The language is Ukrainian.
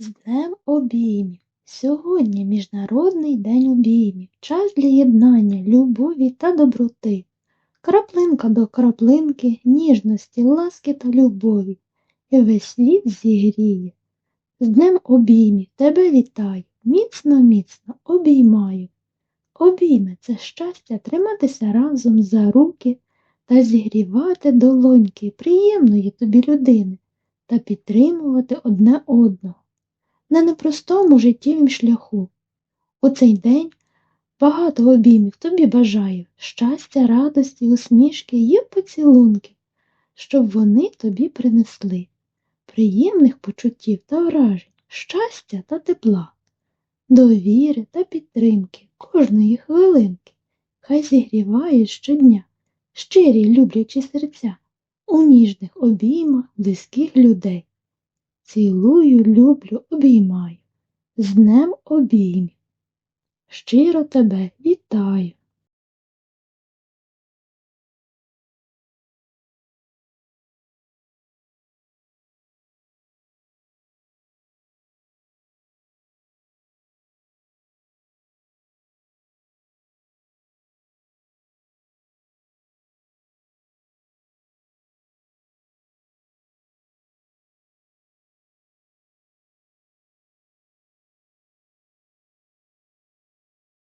З Днем обіймів! Сьогодні Міжнародний день обіймів, час для єднання, любові та доброти. Краплинка до краплинки, ніжності, ласки та любові, і весь світ зігріє. З Днем обіймів тебе вітаю, міцно, міцно обіймаю. Обійми це щастя триматися разом за руки та зігрівати долоньки приємної тобі людини та підтримувати одне одного на непростому життєвім шляху. У цей день багато обіймів тобі бажаю, щастя, радості, усмішки є поцілунки, щоб вони тобі принесли приємних почуттів та вражень, щастя та тепла, довіри та підтримки кожної хвилинки. Хай зігрівають щодня щирі люблячі серця у ніжних обіймах близьких людей. Цілую, люблю, обіймаю, з днем обіймів. Щиро тебе вітаю.